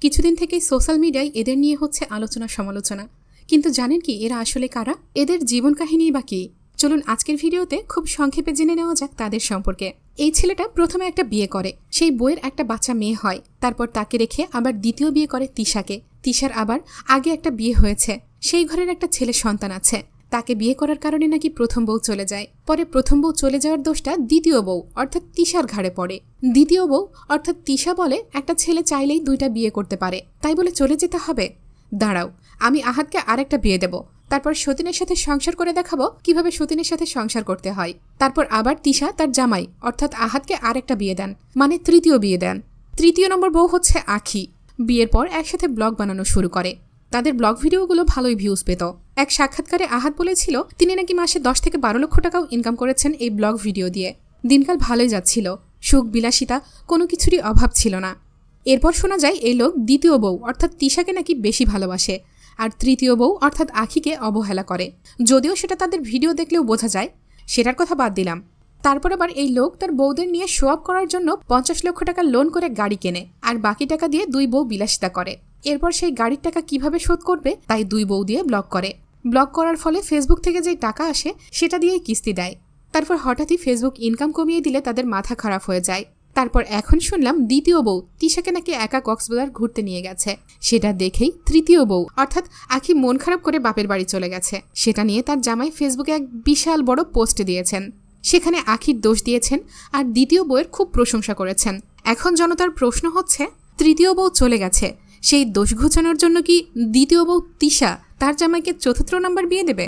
কিছুদিন থেকেই সোশ্যাল মিডিয়ায় এদের নিয়ে হচ্ছে আলোচনা সমালোচনা। কিন্তু জানেন কি, এরা আসলে কারা? এদের জীবন কাহিনী বা কি? চলুন আজকের ভিডিওতে খুব সংক্ষেপে জেনে নেওয়া যাক তাদের সম্পর্কে। এই ছেলেটা প্রথমে একটা বিয়ে করে। সেই বইয়ের একটা বাচ্চা মেয়ে হয়। তারপর তাকে রেখে আবার দ্বিতীয় বিয়ে করে তিশাকে। তিশার আবার আগে একটা বিয়ে হয়েছে। সেই ঘরের একটা ছেলে সন্তান আছে। তাকে বিয়ে করার কারণে নাকি প্রথম বউ চলে যায়। পরে প্রথম বউ চলে যাওয়ার দোষটা দ্বিতীয় বউ, অর্থাৎ তিশার ঘাড়ে পড়ে। দ্বিতীয় বউ, অর্থাৎ তিশা বলে, একটা ছেলে চাইলেই দুইটা বিয়ে করতে পারে। তাই বলে চলে যেতে হবে? দাঁড়াও, আমি আহাতকে আরেকটা বিয়ে দেব। তারপর সতীনের সাথে সংসার করে দেখাবো কীভাবে সতীনের সাথে সংসার করতে হয়। তারপর আবার তিশা তার জামাই, অর্থাৎ আহাতকে আরেকটা বিয়ে দেন মানে তৃতীয় বিয়ে দেন। তৃতীয় নম্বর বউ হচ্ছে আখি। বিয়ের পর একসাথে ব্লগ বানানো শুরু করে। তাদের ব্লগ ভিডিওগুলো ভালোই ভিউজ পেত। এক সাক্ষাৎকারে আহাত বলেছিল, তিনি নাকি মাসে দশ থেকে বারো লক্ষ টাকাও ইনকাম করেছেন এই ব্লগ ভিডিও দিয়ে। দিনকাল ভালোই যাচ্ছিল। সুখ, বিলাসিতা, কোনো কিছুরই অভাব ছিল না। এরপর শোনা যায়, এই লোক দ্বিতীয় বউ, অর্থাৎ তিশাকে নাকি বেশি ভালোবাসে। আর তৃতীয় বউ, অর্থাৎ আখিকে অবহেলা করে। যদিও সেটা তাদের ভিডিও দেখলেও বোঝা যায়, সেটার কথা বাদ দিলাম। তারপর আবার এই লোক তার বউদের নিয়ে শো আপ করার জন্য পঞ্চাশ লক্ষ টাকা লোন করে গাড়ি কেনে, আর বাকি টাকা দিয়ে দুই বউ বিলাসিতা করে। এরপর সেই গাড়ির টাকা কীভাবে শোধ করবে তাই দুই বউ দিয়ে ব্লক করে। ব্লক করার ফলে ফেসবুক থেকে যেই টাকা আসে, সেটা দিয়েই কিস্তি দেয়। তারপর হঠাৎই ফেসবুক ইনকাম কমিয়ে দিলে তাদের মাথা খারাপ হয়ে যায়। তারপর এখন শুনলাম দ্বিতীয় বউ তিশাকে নাকি একা কক্সবাজার ঘুরতে নিয়ে গেছে। সেটা দেখেই তৃতীয় বউ, অর্থাৎ আখি মন খারাপ করে বাপের বাড়ি চলে গেছে। সেটা নিয়ে তার জামাই ফেসবুকে এক বিশাল বড় পোস্ট দিয়েছেন। সেখানে আখির দোষ দিয়েছেন আর দ্বিতীয় বউয়ের খুব প্রশংসা করেছেন। এখন জনতার প্রশ্ন হচ্ছে, তৃতীয় বউ চলে গেছে সেই দোষ ঘোচানোর জন্য কি দ্বিতীয় বউ তিশা তার জামাইকে চতুর্থ নাম্বার বিয়ে দেবে?